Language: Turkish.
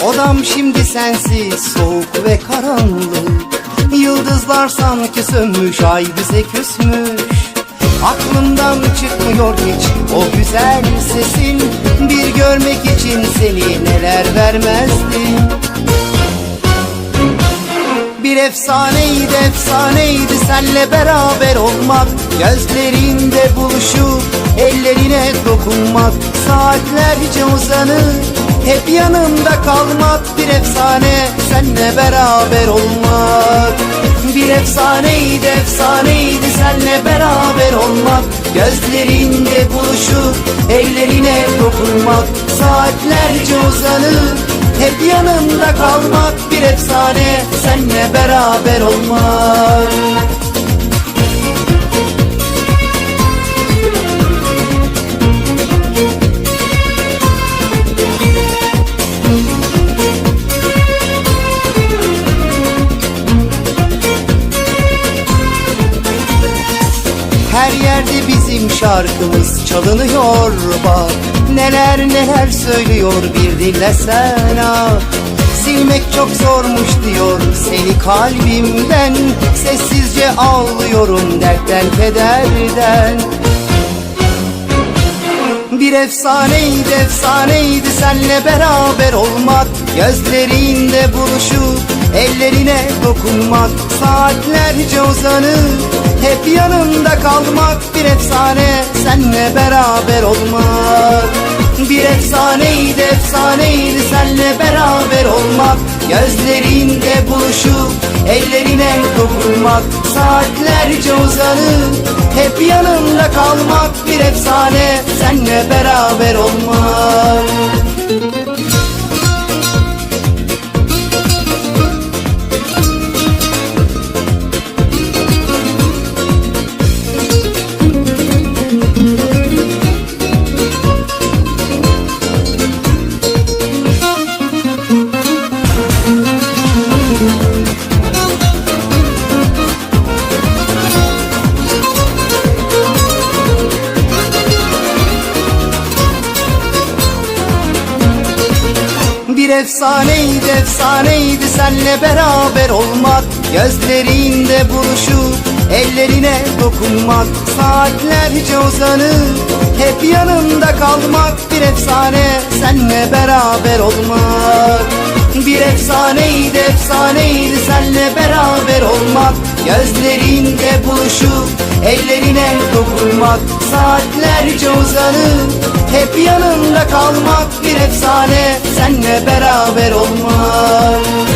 Dünyam şimdi sensiz soğuk ve karanlık. Yıldızlar sanki sönmüş ay bize küsmüş. Aklımdan çıkmıyor hiç o güzel sesin. Bir görmek için seni neler vermezdim bir efsaneydi efsaneydi senle beraber olmak. Gözlerinde buluşup ellerine dokunmak. Saatlerce uzanır hep yanımda kalmak Bir efsane senle beraber olmak. Bir efsaneydi efsaneydi senle beraber olmak. Gözlerinde buluşup ellerine dokunmak. Saatlerce uzanır hep yanımda kalmak bir efsane Senle beraber olmak Her yerde bizim şarkımız çalınıyor bak. Neler neler söylüyor bir dinlesen ah. Silmek çok zormuş diyor seni kalbimden. Sessizce ağlıyorum dertten kederden bir efsaneydi efsaneydi senle beraber olmak. Gözlerinde buluşup ellerine dokunmak. Saatlerce uzanıp hep yanında kalmak Bir efsane senle beraber olmak. Bir efsaneydi efsaneydi senle beraber olmak. Gözlerinde buluşup ellerine dokunmak. Saatlerce uzanıp hep yanında kalmak Bir efsane senle beraber efsaneydi efsaneydi senle beraber olmak. Gözlerinde buluşup ellerine dokunmak. Saatlerce uzanıp hep yanımda kalmak. Bir efsane senle beraber olmak Bir efsaneydi efsaneydi senle beraber olmak. Gözlerinde buluşup ellerine dokunmak. Saatlerce uzanıp hep yanımda kalmak. Bir efsane senle beraber olmak